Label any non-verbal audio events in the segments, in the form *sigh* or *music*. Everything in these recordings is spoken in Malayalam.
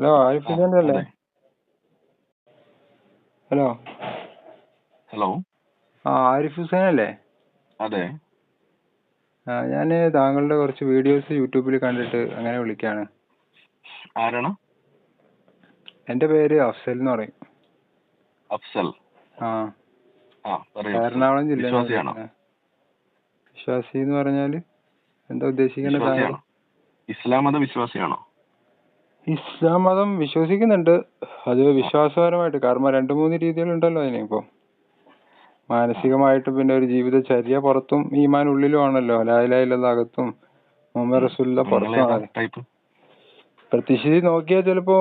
ഹലോ ആരിഫ് അല്ലേ ഹലോ. ഹലോ. ആ ആരിഫ് ഹുസൈൻ അല്ലേ അതെ. ആ ഞാൻ താങ്കളുടെ കുറച്ച് വീഡിയോസ് യൂട്യൂബിൽ കണ്ടിട്ട് അങ്ങനെ വിളിക്കാണ്. ആരാണ്? എന്റെ പേര് അഫ്സൽ എന്ന് പറയും. അഫ്സൽ. ആ. ആ പറയൂ. എറണാകുളം ജില്ലയിൽ വിശ്വാസിയാണോ? വിശ്വാസി എന്ന് പറഞ്ഞാൽ എന്താ ഉദ്ദേശിക്കുന്നത് വിശ്വാസിയാണോ? താങ്കൾ ഇസ്ലാം മത വിശ്വാസിയാണോ? ഇസ്ലാം മതം വിശ്വസിക്കുന്നുണ്ട്. അത് വിശ്വാസപരമായിട്ട്. കാരണം രണ്ട് മൂന്ന് രീതികളുണ്ടല്ലോ അതിന് ഇപ്പൊ. മാനസികമായിട്ട് പിന്നെ ഒരു ജീവിതചര്യ പുറത്തും ഈമാൻ ഉള്ളിലും ആണല്ലോ അകത്തും മുഹമ്മദ് റസൂലുള്ള പുറത്തും പ്രത്യക്ഷത്തിൽ നോക്കിയാൽ ചിലപ്പോ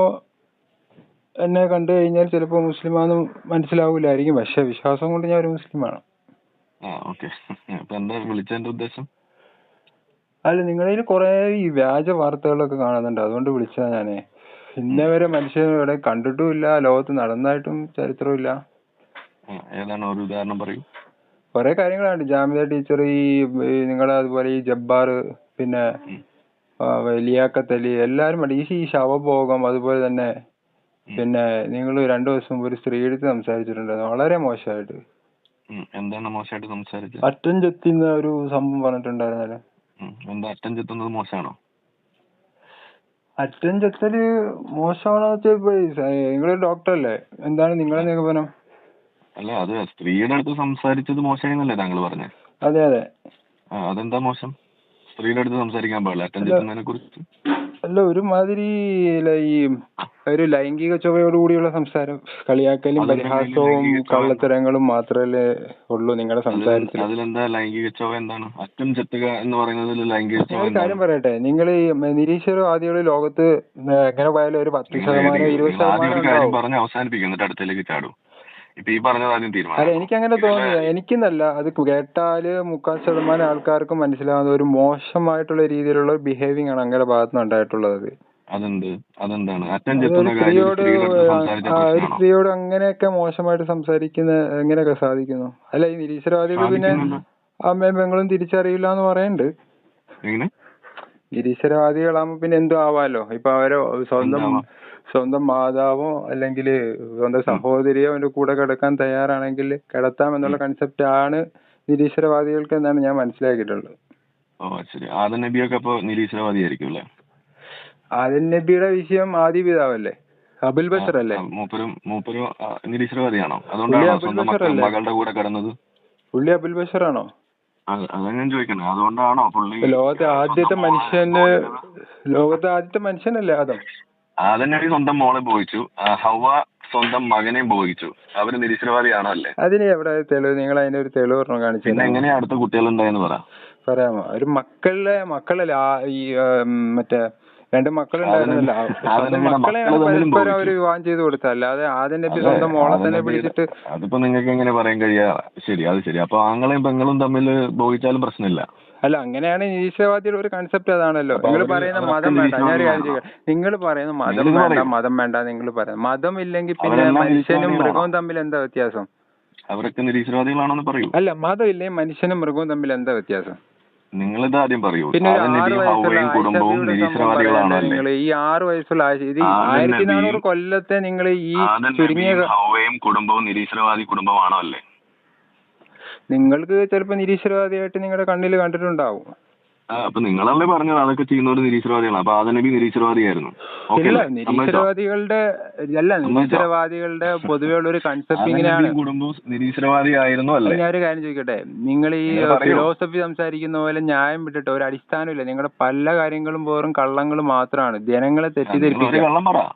എന്നെ കണ്ടു കഴിഞ്ഞാൽ ചിലപ്പോ മുസ്ലിമാന്ന് മനസ്സിലാവൂലായിരിക്കും പക്ഷെ വിശ്വാസം കൊണ്ട് ഞാൻ ഒരു മുസ്ലിമാണ്. വിളിച്ചതിന്റെ ഉദ്ദേശം? അല്ല നിങ്ങളിൽ കുറെ ഈ വ്യാജ വാർത്തകളൊക്കെ കാണുന്നുണ്ട്. അതുകൊണ്ട് വിളിച്ചതാ ഞാനേ. ഇന്നേ വരെ മനുഷ്യൻ ഇവിടെ കണ്ടിട്ടുമില്ല. ലോകത്ത് നടന്നതായിട്ടും ചരിത്രമില്ല ഇല്ല. ഏതാണ്? ഒരു ഉദാഹരണം പറയൂ. കുറെ കാര്യങ്ങളാണ് ജാമിദ ടീച്ചർ ഈ നിങ്ങളെ അതുപോലെ ഈ ജബ്ബാർ പിന്നെ അലി എല്ലാരും ഉണ്ട്. ഈ ശവഭോഗം അതുപോലെ തന്നെ പിന്നെ നിങ്ങൾ രണ്ടു ദിവസം മുമ്പ് ഒരു സ്ത്രീയെടുത്ത് സംസാരിച്ചിട്ടുണ്ടായിരുന്നു വളരെ മോശമായിട്ട്. എന്താണ് മോശമായിട്ട് സംസാരിച്ചത്? അറ്റം ചെത്തുന്ന ഒരു സംഭവം പറഞ്ഞിട്ടുണ്ടായിരുന്നല്ലോ. എന്താ അറ്റം ചെത്തുന്നത് മോശമാണോ? അറ്റം ചെത്തൽ മോശമാണോ വെച്ചാൽ ഡോക്ടറല്ലേ നിങ്ങളൊരു ഡോക്ടർ അല്ലേ? എന്താണ് നിങ്ങളുടെ നിഗമനം? അല്ല അത് സ്ത്രീയുടെ അടുത്ത് സംസാരിച്ചത് മോശമായിരുന്നല്ലേ താങ്കൾ പറഞ്ഞത് അതെ അതെ. അതെന്താ മോശം? സ്ത്രീയുടെ അടുത്ത് സംസാരിക്കാൻ പാടില്ല. അറ്റം ചെത്തുന്നതിനെ കുറിച്ച് അല്ല ഒരുമാതിരി ഈ ഒരു ലൈംഗിക ചൊവ്വയോടുകൂടിയുള്ള സംസാരം കളിയാക്കലും പരിഹാസവും കള്ളത്തരങ്ങളും മാത്രമല്ലേ ഉള്ളൂ നിങ്ങളുടെ സംസാരത്തിൽ. ഒരു കാര്യം പറയട്ടെ നിങ്ങൾ ഈ നിരീശ്വരവാദികൾ ലോകത്ത് എങ്ങനെ പോയാലും ഒരു പത്ത് ശതമാനം ഇരുപത് ശതമാനം അല്ല എനിക്ക് അങ്ങനെ തോന്നുന്നില്ല. എനിക്കെന്നല്ല അത് കേട്ടാൽ മുക്കാൽ ശതമാനം ആൾക്കാർക്കും മനസ്സിലാവുന്ന ഒരു മോശമായിട്ടുള്ള രീതിയിലുള്ള ബിഹേവിംഗ് ആണ് അങ്ങനെ ഭാഗത്തുനിന്ന് ഉണ്ടായിട്ടുള്ളത്. അതെന്ത് അതെന്താണ് ഒരു ചെത്തുന്ന കാര്യം ഒരു സ്ത്രീയോട് അങ്ങനെയൊക്കെ മോശമായിട്ട് സംസാരിക്കുന്ന എങ്ങനെയൊക്കെ സാധിക്കുന്നു? അല്ല ഈ നിരീശ്വരവാദികൾ പിന്നെ? അമ്മയും പെങ്ങളും തിരിച്ചറിയില്ല എന്ന് പറയുന്നുണ്ട് എങ്ങനെ? നിരീശ്വരവാദികളാകുമ്പോ പിന്നെ എന്തും ആവാലോ? ഇപ്പൊ അവരെ സ്വന്തം സ്വന്തം മാതാവോ അല്ലെങ്കിൽ സ്വന്തം സഹോദരിയോ അവന്റെ കൂടെ കിടക്കാൻ തയ്യാറാണെങ്കിൽ കിടത്താം എന്നുള്ള കൺസെപ്റ്റ് ആണ് നിരീശ്വരവാദികൾക്ക് എന്നാണ് ഞാൻ മനസ്സിലാക്കിയിട്ടുള്ളത്. ഓ ശരി. ആദം നബിയൊക്കെ അപ്പൊ നിരീശ്വരവാദിയായിരിക്കും അല്ലേ? ആദിൻ നബിയുടെ വിഷയം ആദി പിതാവല്ലേ? അബുൽ ബഷർ അല്ലേ? മൂപ്പരും മൂപ്പരും നിരീശ്വരവാദിയാണോ പുള്ളി അതുകൊണ്ടാണോ അബുൽ സ്വന്തം ബഷർ മകളുടെ കൂടെ കിടന്നത്? പുള്ളി അബുൽ ബഷർ ആണോ? അത് അതാ അതുകൊണ്ടാണോ പുള്ളി ലോകത്തെ ആദ്യത്തെ മനുഷ്യന് ലോകത്തെ ആദ്യത്തെ മനുഷ്യനല്ലേ ആദം? ആദം നബി സ്വന്തം മോളെ ബോധിച്ചു ആ, ഹവ്വ സ്വന്തം മകനെ ബോധിച്ചു അവർ നിരീശ്വരവാദിയാണോ അല്ലേ? അതിന് എവിടെ തെളിവ്? നിങ്ങൾ അതിന്റെ ഒരു തെളിവ് പറഞ്ഞു കാണിച്ചു എങ്ങനെയാ അടുത്ത കുട്ടികളുണ്ടായെന്ന് പറ. പറയാമോ? ഒരു മക്കളുടെ മക്കളല്ലേ ഈ മറ്റേ രണ്ട് മക്കളുണ്ടായിരുന്നല്ലോ. മക്കൾ പരസ്പരം അവർ വിവാഹം ചെയ്ത് കൊടുത്ത അല്ലാതെ ആദ്യം നബി സ്വന്തം മോളെ തന്നെ പിടിച്ചിട്ട് അതിപ്പോ നിങ്ങൾക്ക് എങ്ങനെ പറയാൻ കഴിയാ? ശരി അത് ശരി. അപ്പൊ ആങ്ങളെയും പെങ്ങളും തമ്മിൽ ബോധിച്ചാലും പ്രശ്നമില്ല. അല്ല അങ്ങനെയാണ് ഈശ്വരവാദിയുടെ ഒരു കൺസെപ്റ്റ് അതാണല്ലോ. നിങ്ങൾ പറയുന്ന മതം വേണ്ട. ഞാൻ ഒരു കാര്യം? നിങ്ങൾ പറയുന്ന മതം വേണ്ട. മതം വേണ്ട നിങ്ങൾ പറയുന്നത്. മതം ഇല്ലെങ്കിൽ പിന്നെ മനുഷ്യനും മൃഗവും തമ്മിൽ എന്താ വ്യത്യാസം? അവരൊക്കെ നിരീശ്വരവാദികളാണെന്ന് പറയൂ. അല്ല മതം ഇല്ലെങ്കിൽ മനുഷ്യനും മൃഗവും തമ്മിൽ എന്താ വ്യത്യാസം? നിങ്ങളിത് ആദ്യം പറയൂ. പിന്നെ ഒരു ആറ് വയസ്സുള്ള കുടുംബവും ആയിഷബിയുടെ സംഭവം നിരീശ്വരവാദികളാണോ അല്ലേ? നിങ്ങൾ ഈ ആറ് വയസ്സുള്ള ആയിഷ ഇത് ആദം ആയിരത്തി നാനൂറ് നബിയും കൊല്ലത്തെ നിങ്ങൾ ഈ ആദം ചുരുങ്ങിയ നബിയും ഹവ്വയും കുടുംബവും നിരീശ്വരവാദി കുടുംബമാണോ അല്ലേ? നിങ്ങൾക്ക് ചിലപ്പോ നിരീശ്വരവാദിയായിട്ട് നിങ്ങളുടെ കണ്ണിൽ കണ്ടിട്ടുണ്ടാവും. ആ, അപ്പൊ നിങ്ങളല്ലേ പറഞ്ഞത് അതൊക്കെ ചെയ്യുന്നവർ നിരീശ്വരവാദികളാണ്. അപ്പൊ ആദനബി നിരീശ്വരവാദിയായിരുന്നു. ഇല്ല നിരീശ്വരവാദികളുടെ അല്ല നിരീശ്വരവാദികളുടെ പൊതുവെ ഉള്ള ഒരു കൺസെപ്റ്റ് ഇങ്ങനെയാണ്. കുടുംബവും നിരീശ്വരവാദി ആയിരുന്നു അല്ലേ? ഞാൻ ഒരു കാര്യം ചോദിക്കട്ടെ. നിങ്ങൾ ഈ ഫിലോസഫി സംസാരിക്കുന്ന പോലെ ന്യായം വിട്ടിട്ട് ഒരു അടിസ്ഥാനമില്ല. നിങ്ങളുടെ പല കാര്യങ്ങളും പോറും കള്ളങ്ങൾ മാത്രമാണ്. ജനങ്ങളെ തെറ്റിദ്ധരിപ്പിക്കുക.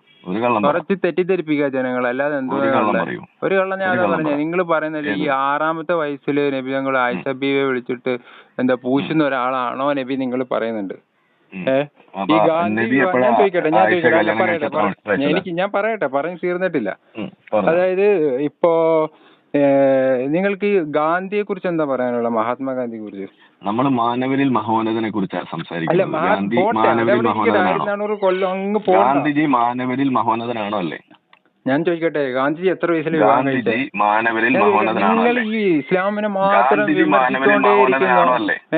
കുറച്ച് തെറ്റിദ്ധരിപ്പിക്കുക ജനങ്ങൾ അല്ലാതെ എന്തോ ഒരു കള്ളം ഒരു കള്ളം ഞാൻ അതാ പറഞ്ഞത്. നിങ്ങൾ പറയുന്നില്ല ഈ ആറാമത്തെ വയസ്സിൽ നബി ഞങ്ങൾ ആയിഷബിയെ വിളിച്ചിട്ട് എന്താ പൂശുന്ന ഒരാളാണോ നബി നിങ്ങൾ പറയുന്നുണ്ട്. ഈ ഗാന്ധി ഞാൻ ചോദിക്കട്ടെ ഞാൻ ചോദിക്കട്ടെ പറയട്ടെ കഴിച്ചത്? എനിക്ക് ഞാൻ പറയട്ടെ പറഞ്ഞു തീർന്നിട്ടില്ല. അതായത് ഇപ്പോ നിങ്ങൾക്ക് ഈ ഗാന്ധിയെ കുറിച്ച് എന്താ പറയാനുള്ള മഹാത്മാഗാന്ധിയെ കുറിച്ച് നമ്മൾ മാനവരിൽ മഹോന്നതനെ കുറിച്ചാണ് സംസാരിക്കുന്നത് ഗാന്ധി മാനവരിൽ മഹോന്നതനാണോ? ഗാന്ധിജി മാനവരിൽ മഹോന്നതനാണോ അല്ലേ? ഞാൻ ചോദിക്കട്ടെ ഗാന്ധിജി എത്ര വയസ്സിൽ വിവാഹം ഗാന്ധിജി മാനവരിൽ ഞാൻ മഹോന്നതനാണോ നിങ്ങൾ ഈ ഇസ്ലാമിനെ മാത്രം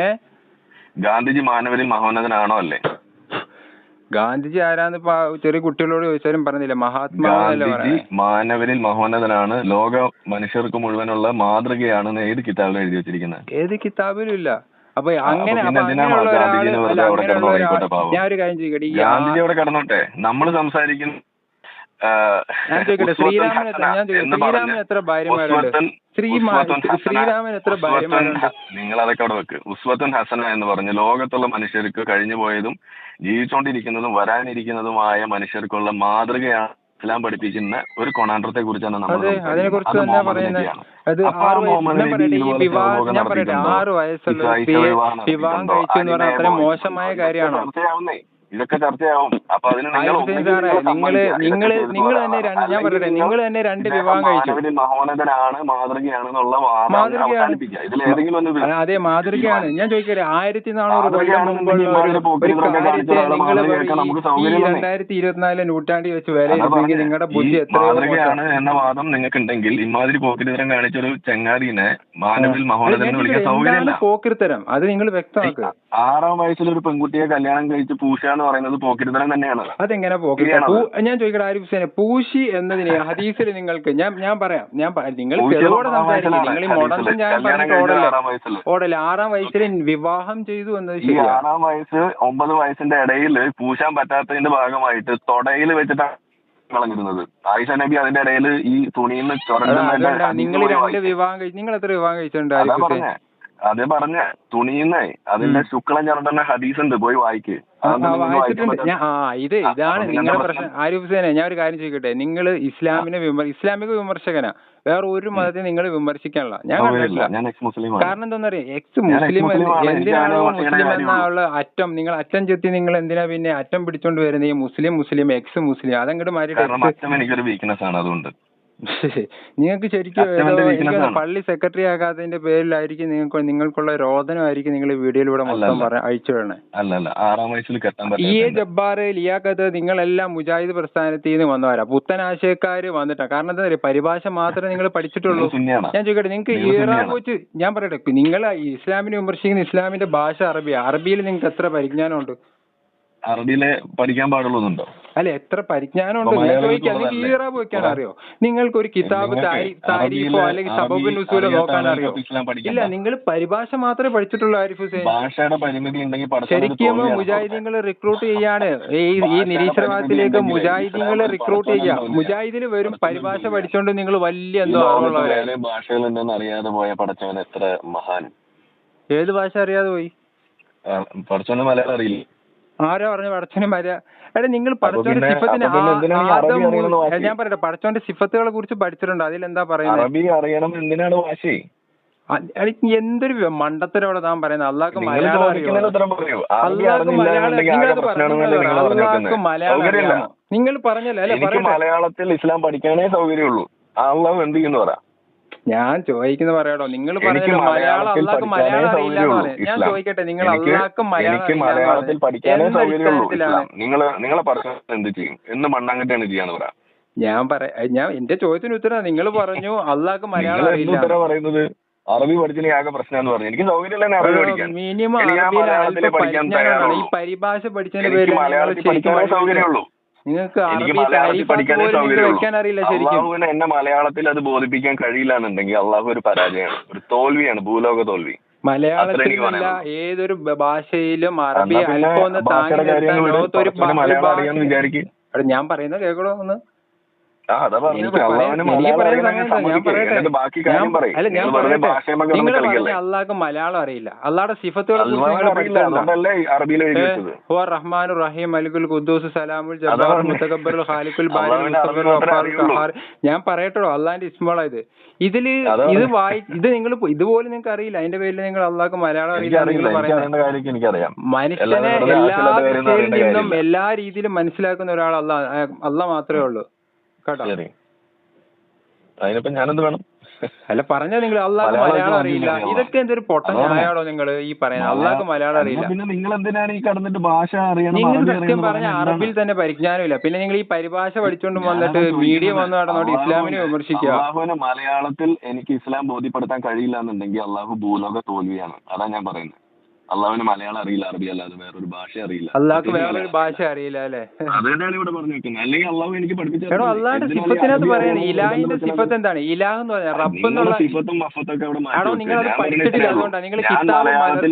ഏഹ് ഗാന്ധിജി മാനവരിൽ മഹോന്നതനാണോ അല്ലേ? ഗാന്ധിജി ആരാന്ന് ഇപ്പൊ ചെറിയ കുട്ടികളോട് ചോദിച്ചാലും പറഞ്ഞില്ല മഹാത്മാ ഗാന്ധിജി മാനവരിൽ മഹോന്നതനാണ് ലോക മനുഷ്യർക്ക് മുഴുവനുള്ള മാതൃകയാണെന്ന് ഏത് കിതാബിൽ എഴുതി വെച്ചിരിക്കുന്നത്? ഏത് കിതാബിലും ഇല്ല. അപ്പൊ അങ്ങനെ ഗാന്ധിജി അവിടെ കിടന്നോട്ടെ. നമ്മൾ സംസാരിക്കുന്ന. ഞാൻ ചോദിക്കട്ടെ ഉസ്വത്തുൽ ശ്രീരാമൻ എത്ര ഞാൻ ചോദിക്കട്ടെ എന്ന് പറഞ്ഞ് ശ്രീരാമൻ എത്ര ഭാര്യമാരുണ്ട്? ഉസ്വത്തുൽ- ശ്രീമാ- ഉസ്വത്തുൽ ഹസന- ശ്രീരാമൻ എത്ര ഭാര്യമാരുണ്ട്? നിങ്ങൾ അതൊക്കെ അവിടെ വെക്ക്. ഉസ്വത്തുൻ ഹസന എന്ന് പറഞ്ഞ് ലോകത്തുള്ള മനുഷ്യർക്ക് കഴിഞ്ഞു പോയതും ജീവിച്ചുകൊണ്ടിരിക്കുന്നതും വരാനിരിക്കുന്നതുമായ മനുഷ്യർക്കുള്ള മാതൃകയാണ് ഇസ്ലാം പഠിപ്പിക്കുന്ന ഒരു കൊണാണ്ടത്തെ കുറിച്ചാണ് നമ്മൾ അതെ അതിനെ കുറിച്ച് തന്നെ പറയുന്നത്. ആറ് വയസ്സുള്ള വിവാഹം കഴിച്ചു എന്ന് പറഞ്ഞാൽ മോശമായ കാര്യമാണോ? ഇതൊക്കെ ചർച്ചയാവും. അപ്പൊ അതിന് നിങ്ങൾ നിങ്ങൾ നിങ്ങൾ നിങ്ങൾ തന്നെ ഞാൻ പറയട്ടെ നിങ്ങൾ തന്നെ രണ്ട് വിവാഹം കഴിച്ചു. മഹോനന്ദനാണ് മഹോന്നതനാണ് മാതൃകയാണ്. ഒന്ന് അല്ല, അതെ മാതൃകയാണ്. ഞാൻ ചോദിക്കട്ടെ ആയിരത്തി നാനൂറ് കൊല്ലം മുമ്പുള്ള. രണ്ടായിരത്തി ഇരുപത്തിനാലിലെ നൂറ്റാണ്ടിൽ വെച്ച് അതാ നിങ്ങളുടെ ബുദ്ധി എത്രയാണ് മാതൃകയാണ് എന്ന വാദം നിങ്ങൾക്ക് ഉണ്ടെങ്കിൽ ഇമാതിരി പോക്കിരിത്തരം കാണിച്ച ഒരു ചങ്ങാതിനെ മാനവിൽ മഹോന്നതൻ വിളിക്കാൻ സൗകര്യമില്ല. പോക്കിരുത്തരം? അത് നിങ്ങൾ വ്യക്തമാക്കുക ആറാം വയസ്സിൽ ഒരു പെൺകുട്ടിയെ കല്യാണം കഴിച്ച് പൂശ എന്ന് പറയുന്നത് പോക്കിരിതരം തന്നെയാണ്. അതെങ്ങനെ പോക്കിരുത്തം ശരിയാണോ? ഞാൻ ചോദിക്കട്ടെ ആരിഫ് ഹുസൈനെ പൂശി എന്നതിന് *laughs* ഹദീസിൽ നിങ്ങൾക്ക് ഞാൻ ഞാൻ പറയാം ഞാൻ നിങ്ങൾ തെളിവോടെ ആറാം സംസാരിക്കും നിങ്ങൾ ഈ. ഞാൻ പറഞ്ഞിട്ട് ഓടല്ലേ? ആറാം വയസ്സിൽ വിവാഹം ചെയ്തു എന്നത് ശരി ആറാം വയസ്സ് ഒമ്പത് വയസ്സിന്റെ ഇടയിൽ പൂശാൻ പറ്റാത്തതിന്റെ ഭാഗമായിട്ട് തൊടയിൽ വെച്ചിട്ടാണ് കളഞ്ഞിരുന്നത് ആയിഷ നബി അതിന്റെ ഇടയിൽ ഈ തുണിയിൽ നിന്ന് നിങ്ങൾ രണ്ട് വിവാഹം കഴിച്ചു നിങ്ങൾ എത്ര വിവാഹം കഴിച്ചിട്ടുണ്ട് അതേ പറഞ്ഞ. തുണിയിൽ നിന്ന് അതിന്റെ ശുക്ലം ചേർന്ന ഹദീസ് ഉണ്ട് പോയി വായിക്ക്. വായിച്ചിട്ടുണ്ട്. ഞാൻ ആ ഇത് ഇതാണ് നിങ്ങളുടെ പ്രശ്നം. ആരിഫ് ഹുസൈനെ ഞാൻ ഒരു കാര്യം ചോദിക്കട്ടെ? നിങ്ങൾ ഇസ്ലാമിനെ വിമർ ഇസ്ലാമിക വിമർശകനാ. വേറെ ഒരു മതത്തെ നിങ്ങൾ വിമർശിക്കാനുള്ള ഞാൻ കണ്ടിട്ടില്ല. കാരണം എന്താണെന്നറിയാം എക്സ് മുസ്ലിം എന്തിനാണോ മുസ്ലിം എന്നുള്ള അറ്റം? നിങ്ങൾ അറ്റം ചെത്തി നിങ്ങൾ എന്തിനാ പിന്നെ അറ്റം പിടിച്ചോണ്ട് വരുന്നത്? ഈ മുസ്ലിം മുസ്ലിം എക്സ് മുസ്ലിം. അതങ്ങോട്ട് മാറ്റിട്ട് നിങ്ങൾക്ക് ശരിക്കും. പള്ളി സെക്രട്ടറി ആകാത്തതിന്റെ പേരിലായിരിക്കും നിങ്ങൾക്ക് നിങ്ങൾക്കുള്ള രോദനമായിരിക്കും നിങ്ങൾ ഈ വീഡിയോയിലൂടെ മൊത്തം അയച്ചു വിടണേ. ഈ ജബ്ബാർ ലിയാഖത്ത് നിങ്ങളെല്ലാം മുജാഹിദ് പ്രസ്ഥാനത്തിൽ നിന്ന് വന്നവരാ. പുത്തൻ ആശയക്കാര് വന്നിട്ടാ. കാരണം എന്താ പറയുക പരിഭാഷ മാത്രമേ നിങ്ങൾ പഠിച്ചിട്ടുള്ളൂ. ഞാൻ ചോദിക്കട്ടെ നിങ്ങൾക്ക് നിങ്ങൾ ഇറാൻ. വെച്ച് ഞാൻ പറയട്ടെ നിങ്ങൾ ഇസ്ലാമിനെ വിമർശിക്കുന്ന ഇസ്ലാമിന്റെ ഭാഷ അറബിയാ. അറബിയിൽ നിങ്ങൾക്ക് എത്ര പരിജ്ഞാനമുണ്ട്? അറബിയിലെ പഠിക്കാൻ പാടുള്ളൂന്നുണ്ടോ അല്ല എത്ര പരിജ്ഞാനമുണ്ട്? ഉണ്ട് നിങ്ങൾക്ക് ഉള്ളതല്ലേ? ഈറാബ് വെക്കാൻ അറിയോ? നിങ്ങൾക്ക് ഒരു കിതാബ് താരീഫോ അല്ലെങ്കിൽ സബബ് അറബി നോക്കാൻ അറിയോ. ഇല്ല നിങ്ങൾ പരിഭാഷ മാത്രമേ പഠിച്ചിട്ടുള്ളൂ ആരിഫ് ഹുസൈൻ. ഭാഷയുടെ പരിമിതി ഉണ്ടെങ്കിൽ ശരിക്കും മുജാഹിദീങ്ങൾ റിക്രൂട്ട് ചെയ്യാണ്. ഈ ഈ നിരീശ്വരവാദത്തിലേക്ക് മുജാഹിദീങ്ങളെ മുജാഹിദീങ്ങൾ റിക്രൂട്ട് ചെയ്യാം. മുജാഹിദിന് മുജാഹിദിൽ വരും പരിഭാഷ. പഠിച്ചോണ്ട് നിങ്ങൾ വലിയ എന്തോ അറിവുള്ളവരെ വേറെ ഭാഷകളുണ്ടെന്ന് അറിയാതെ പോയ പഠിച്ചവൻ എത്ര മഹാൻ? ഏത് ഭാഷ അറിയാതെ പോയി? പഠിച്ചോണ്ട് മലയാളം അറിയില്ല? ആരോ പറഞ്ഞു പടച്ചോന്റെ മര എടാ നിങ്ങൾ പടച്ചോന്റെ സിഫത്തിനെ? ഞാൻ പറയട്ടെ പടച്ചോന്റെ സിഫത്തുകളെ കുറിച്ച് പഠിച്ചിട്ടുണ്ട്. എന്താ പറയുന്നത് എന്തൊരു അവിടെ താൻ പറയുന്നത് അള്ളാഹ്ക്ക് മലയാളം അറിയോ പറയൂ. അള്ളാഹ്ക്ക് മലയാളം മലയാളം അറിയാമോ? നിങ്ങൾ പറഞ്ഞല്ലേ അല്ലെ മലയാളത്തിൽ ഇസ്ലാം പഠിക്കാനേ സൗകര്യമുള്ളൂ. അള്ളാഹ് എന്ത് ചെയ്യുന്നു പറ. ഞാൻ ചോദിക്കുന്ന പറയാടോ നിങ്ങൾ മലയാളം അറിയില്ല ഞാൻ ചോദിക്കട്ടെ നിങ്ങൾ അള്ളാഹ്ക്ക് മലയാളത്തിൽ പഠിക്കാനേ നിങ്ങൾ നിങ്ങളെ പറഞ്ഞ എന്ത് ചെയ്യും? എന്ന് മണ്ണാങ്കട്ടാണ് ചെയ്യാന്ന് പറ ഞാൻ പറയാ ഞാൻ എന്റെ ചോദ്യത്തിന് ഉത്തരം നിങ്ങൾ പറഞ്ഞു അള്ളാഹ്ക്ക് മലയാളം അറിയില്ല. പറയുന്നത്? അറബി പഠിച്ചതിന് ആകെ പ്രശ്നം പറഞ്ഞു. എനിക്ക് സൗകര്യം അറബി പഠിക്കാൻ. മിനിമം ഈ പരിഭാഷ പഠിക്കാനേ സൗകര്യമുള്ളൂ. നിങ്ങൾക്ക് എനിക്ക് മലയാളത്തിൽ വെക്കാൻ അറിയില്ല ശരിക്കും. അള്ളാഹുവിന് എന്നെ മലയാളത്തിൽ അത് ബോധിപ്പിക്കാൻ കഴിയില്ല എന്നുണ്ടെങ്കിൽ അള്ളാഹു ഒരു പരാജയമാണ് ഒരു തോൽവിയാണ് ഭൂലോക തോൽവി. മലയാളത്തിലല്ല ഏതൊരു ഭാഷയിലും അറബി അല്പം ഒന്ന് താങ്ങി നിർത്താൻ ലോകത്തൊരു ഞാൻ പറയുന്നത് കേൾക്കണോ ഒന്ന്? നിങ്ങൾ പറഞ്ഞ അള്ളാഹ്ക്ക് മലയാളം അറിയില്ല. അള്ളാഹുടെ സിഫത്തുകളെ അള്ളാഹു ഹുവ റഹ്മാൻ റഹീം അലിഖുൽ ഖുദ്ദൂസ് സലാമുൽ ജബ്ബാർ. മുത്തകബ്ബറുൽ ഖാലിഖുൽ ബാരി അള്ളാഹുവിന്റെ മുസ്തഫർ അറിവ് വഫാർ ഖഹാർ ഞാൻ പറയട്ടോ അള്ളാന്റെ ഇസ്മോളാ ഇത്. ഇതിൽ ഇത് വായി ഇത് നിങ്ങൾ ഇതുപോലെ നിങ്ങൾക്ക് അറിയില്ല. അതിന്റെ പേരിൽ നിങ്ങൾ അള്ളാഹ്ക്ക് മലയാളം അറിയില്ല മനുഷ്യനെ എല്ലാ നിന്നും എല്ലാ രീതിയിലും മനസ്സിലാക്കുന്ന ഒരാൾ അല്ല അല്ല മാത്രമേ ഉള്ളൂ. കേട്ടോ. അതിനിപ്പോ ഞാനെന്ത് വേണം? അല്ല പറഞ്ഞാ നിങ്ങൾ അള്ളാഹ് മലയാളം അറിയില്ല. ഇതൊക്കെ എന്തൊരു പൊട്ട. ന്യായാണോ നിങ്ങൾ ഈ പറയുന്നത്? അള്ളാഹ് മലയാളം അറിയില്ല. പിന്നെ നിങ്ങൾ എന്തിനാണ് ഈ കടന്നിട്ട് ഭാഷ അറിയണം നിങ്ങൾ സത്യം പറഞ്ഞ അറബിൽ തന്നെ പരിജ്ഞാനമില്ല. പിന്നെ നിങ്ങൾ ഈ പരിഭാഷ പഠിച്ചുകൊണ്ട് വന്നിട്ട് മീഡിയം വന്നു നടന്നോണ്ട് ഇസ്ലാമിനെ വിമർശിക്കുക. അള്ളാഹുവിന് മലയാളത്തിൽ എനിക്ക് ഇസ്ലാം ബോധ്യപ്പെടുത്താൻ കഴിയില്ല എന്നുണ്ടെങ്കിൽ അള്ളാഹു ഭൂലോക തോൽവിയാണ്. അതാ ഞാൻ പറയുന്നത്. അള്ളാഹുവിന് മലയാളം അറിയില്ല അറബി അല്ലാതെ വേറൊരു ഭാഷ അറിയില്ല. അള്ളാഹ്ക്ക് വേറൊരു ഭാഷ അറിയില്ല അല്ലേ? അത് തന്നെയാണ് ഇവിടെ പറഞ്ഞു വെക്കുന്നത്. അല്ലെങ്കിൽ അള്ളാഹു എനിക്ക് പഠിപ്പിച്ചു എടോ അള്ളാന്റെ സിഫത്തിനകത്ത് പറയുന്നത്? ഇലാഹിന്റെ സിഫത്ത് എന്താണ്? ഇലാഹ് എന്ന് പറഞ്ഞാൽ റബ്ബ് എന്നുള്ള സിഫത്തും മഫത്തൊക്കെ അവിടെ മാറ്റി ആടോ നിങ്ങൾ അത് പഠിച്ചിട്ടില്ല അതുകൊണ്ടാണ്. നിങ്ങൾ കിതാബ് മലർത്ത്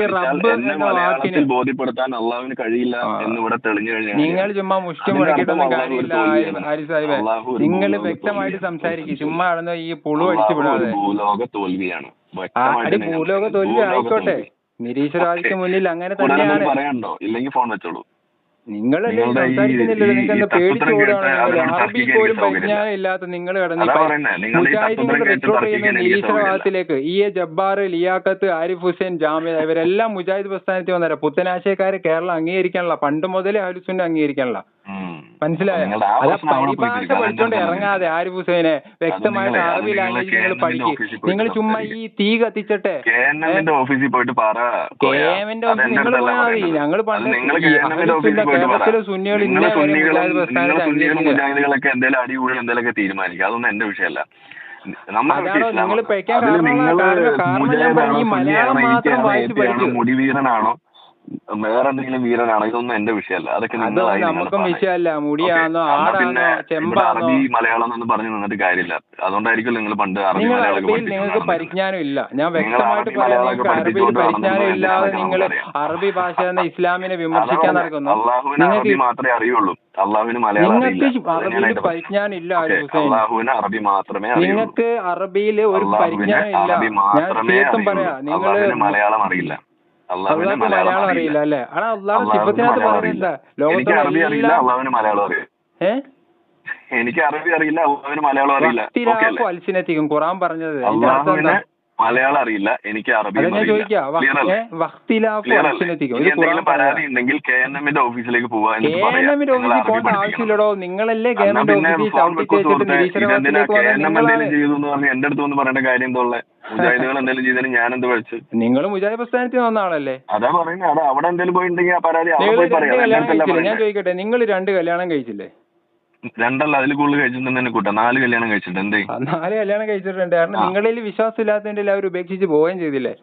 ഈ റബ്ബ് എന്നെ വാക്കിന് ബോധ്യപ്പെടുത്താൻ അള്ളാഹുവിന് കഴിയില്ല എന്ന് ഇവിടെ തെളിഞ്ഞു കഴിഞ്ഞാൽ നിങ്ങൾ ചുമ്മാ മുഷ്ടി അർത്ഥം കാര്യമില്ല ഹാരി സാഹിബേ. നിങ്ങൾ വ്യക്തമായിട്ട്. സംസാരിക്കും. ചുമ്മാ നടന്ന് ഈ പുളു അടിച്ചു വിടാതെ. ഭൂലോക തോൽവിയാണ്. അടി ഭൂലോക. തോൽവി ആയിക്കോട്ടെ. തോൽവി. മുന്നിൽ അങ്ങനെ തന്നെയാണ്. എന്തെങ്കിലും ഇല്ലെങ്കിൽ ഫോൺ വെച്ചോളൂ. നിങ്ങളല്ലേ സംസാരിക്കുന്നില്ലല്ലോ? നിങ്ങൾക്ക് പേടിച്ച് പോലും. പരിജ്ഞാനം ഇല്ലാത്ത നിങ്ങൾ കിടന്ന് റിക്രൂട്ട് ചെയ്യുന്ന നിരീശ്വരവാദത്തിലേക്ക് ഇ എ ജബ്ബാർ ലിയാഖത്ത് ആരിഫ് ഹുസൈൻ ജാമ്യ ഇവരെല്ലാം മുജാഹിദ് പ്രസ്ഥാനത്തിൽ വന്നവരാ. പുത്തനാശയക്കാരെ കേരളം അംഗീകരിക്കാനുള്ള പണ്ട് മുതലേ അഹലുസുന്നെ അംഗീകരിക്കാനുള്ള. മനസ്സിലായോ? പരിഭാഷ പഠിച്ചോണ്ട് ഇറങ്ങാതെ ആരിഫ് ഹുസൈനെ വ്യക്തമായിട്ട് അറബി ലാംഗ്വേജ് നിങ്ങൾ പഠിക്കും. നിങ്ങൾ ചുമ്മാ ഈ തീ കത്തിച്ചിട്ടെ. ഓഫീസിൽ പോയിട്ട് പറ. ഓഫീസിൽ എന്റെ നിങ്ങൾ പോയാൽ മതി ഞങ്ങൾ പണ്ട് കേരളത്തിലെ സുന്നികൾ ഇന്നേ മുജാഹിദുകളൊക്കെ എന്തെങ്കിലും എന്തെങ്കിലുമൊക്കെ അതൊന്നും എന്റെ വിഷയമല്ല. നിങ്ങൾ മലയാളം മാത്രം പഠിച്ചു മുടിവീരനാണോ? വേറെ എന്തെങ്കിലും വീരനാണോ? ഇതൊന്നും എന്റെ വിഷയമല്ല. അതൊക്കെ നിങ്ങളായി നമുക്കും വിഷയമല്ല. മുടിയാണോ ആടാണോ ചെമ്പാണോ അറബി മലയാളം എന്ന് പറഞ്ഞു നിന്നിട്ട് കാര്യമില്ല. അതുകൊണ്ടായിരിക്കും നിങ്ങൾ പണ്ട് അറബി മലയാളം നിങ്ങൾക്ക് പരിജ്ഞാനം ഇല്ല. ഞാൻ വ്യക്തമായിട്ട് പറയാം. നിങ്ങൾക്ക് അറബിയിൽ പരിജ്ഞാനം ഇല്ലാതെ നിങ്ങൾ അറബി ഭാഷ എന്ന ഇസ്ലാമിനെ വിമർശിക്കാൻ നടക്കുന്നു. അള്ളാഹുവിന് നിങ്ങൾക്ക് മാത്രമേ അറിയുള്ളൂ. അള്ളാഹുവിന് മലയാളം നിങ്ങൾക്ക്? പരിജ്ഞാനം ഇല്ല അള്ളാഹുവിന് അറബി മാത്രമേ നിങ്ങൾക്ക് അറബിയിൽ ഒരു പരിജ്ഞാനം ഇല്ല. ഞാൻ തീർത്തും പറയാ. നിങ്ങൾ മലയാളം അറിയില്ല. അള്ളാഹുവിന് മലയാളം അറിയില്ല. അല്ലേ? ആടാ അള്ളാഹ് അള്ളാഹുവിന് സിഫത്തിനകത്ത് മലയാളം പറയുന്നത് അറിയില്ല. എന്താ? എനിക്ക് അറബി അറിയില്ല അള്ളാഹുവിന് മലയാളം അറിയാം ഏ? എനിക്ക് അറബി അറിയില്ല അള്ളാഹുവിന് മലയാളം അറിയില്ല. അൽസിനത്തിക്കും. ഖുറാൻ പറഞ്ഞത്. അള്ളാഹുവിന് മലയാളം അറിയില്ല എനിക്ക് അറബി എന്തെങ്കിലും പരാതി ഉണ്ടെങ്കിൽ കെ എൻ എമ്മിന്റെ ഓഫീസിലേക്ക് പോവാ ആവശ്യമില്ലടോ. നിങ്ങളല്ലേ ഗവൺമെന്റ് എന്തെങ്കിലും ചെയ്തു എന്ന് പറഞ്ഞ് എന്റെ അടുത്ത് വന്ന് പറയേണ്ട കാര്യം എന്താ ഉള്ളത് മുജാഹിദുകൾ എന്തെങ്കിലും ചെയ്തതിന് ഞാൻ എന്ത് പഠിച്ചു? നിങ്ങൾ മുജാഹിദ് പ്രസ്ഥാനത്തിൽ വന്ന ആളല്ലേ? അതാ പറയുന്നത് അവിടെ എന്തെങ്കിലും പോയിട്ടുണ്ടെങ്കിൽ ആ പരാതി ഞാൻ ചോദിക്കട്ടെ നിങ്ങൾ രണ്ട് കല്യാണം കഴിച്ചില്ലേ? രണ്ടല്ല അതിൽ കൂടുതൽ കഴിച്ചിട്ടുണ്ടെന്ന് കൂട്ടാ. നാല് കല്യാണം കഴിച്ചിട്ടുണ്ട് എന്തേ? നാല് കല്യാണം കഴിച്ചിട്ടുണ്ട്. കാരണം നിങ്ങളിൽ വിശ്വാസം ഇല്ലാത്തതിന്റെ അവർ ഉപേക്ഷിച്ച് പോവുകയും ചെയ്തില്ലേ?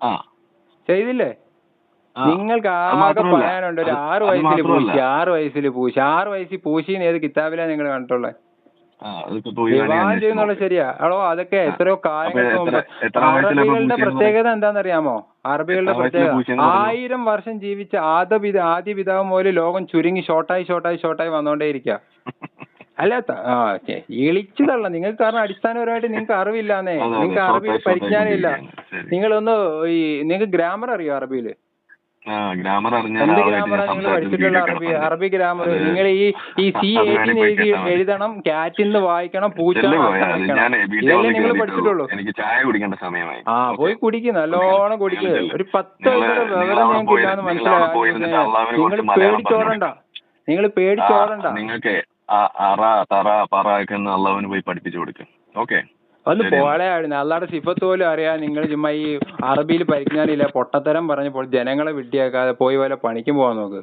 ആ. ചെയ്തില്ലേ? നിങ്ങൾക്ക് ആകെ പറയാനുണ്ട് ഒരു ആറ് വയസ്സിൽ. പൂശി ആറ് വയസ്സിൽ പൂശി. ആറ് വയസ്സിൽ പൂശിന്ന് ഏത് കിതാബിലാണ് നിങ്ങൾ കണ്ടിട്ടുള്ളത് വിവാഹം ശരിയാ. അളോ അതൊക്കെ എത്രയോ കാലങ്ങൾക്ക് മുമ്പ്. അറബികളുടെ പ്രത്യേകത എന്താണെന്നറിയാമോ? അറബികളുടെ പ്രത്യേകത ആയിരം വർഷം ജീവിച്ച ആദ്യ പിത ആദ്യ പിതാവ് മുതൽ ലോകം ചുരുങ്ങി ഷോർട്ടായി ഷോർട്ടായി ഷോർട്ടായി വന്നോണ്ടേ ഇരിക്കുക അല്ല ആ ഇളിച്ചു തള്ള നിങ്ങൾക്ക് കാരണം അടിസ്ഥാനപരമായിട്ട് നിങ്ങൾക്ക് അറിവില്ലാന്നേ. നിങ്ങൾക്ക് അറബി പരിജ്ഞാനമില്ല. നിങ്ങളൊന്ന് ഈ നിങ്ങൾക്ക് ഗ്രാമർ അറിയോ അറബിയിൽ ആ ഗ്രാമർ പഠിച്ചിട്ടുള്ള അറബി അറബി ഗ്രാമർ. നിങ്ങൾ ഈ ഈ സി എയ്റ്റീൻ എഴുതി. എഴുതണം ക്യാറ്റിന്ന് വായിക്കണം പൂച്ച ഇതല്ലേ നിങ്ങൾ പഠിച്ചിട്ടുള്ളൂ. എനിക്ക് ചായ കുടിക്കേണ്ട സമയമായി. ആ പോയി കുടിക്കും. നല്ലോണം കുടിക്കുക ഒരു പത്ത് വിവരം ഞാൻ ഞങ്ങൾക്ക് ഇല്ലാന്ന് നിങ്ങൾ പേടിച്ചോറണ്ട മനസ്സിലായി നിങ്ങൾ പേടിച്ചോറണ്ട. പേടിച്ചോടണ്ട നിങ്ങൾ പേടിച്ചോടണ്ട നിങ്ങൾക്ക് അറ തറ പറ ഒക്കെ ഒന്ന് അള്ളാഹുവിന് പോയി പഠിപ്പിച്ചു കൊടുക്കും. ഓക്കെ ഒന്ന്. പോളയായിരുന്നു അല്ലാടെ സിഫത്ത് പോലും അറിയാൻ നിങ്ങൾ ചുമ്മാ ഈ അറബിയിൽ പരിജ്ഞാനം ഇല്ല പൊട്ടത്തരം പറഞ്ഞപ്പോൾ ജനങ്ങളെ വിട്ടിയാക്കാതെ പോയി പോലെ പണിക്കും പോകാൻ നോക്ക്.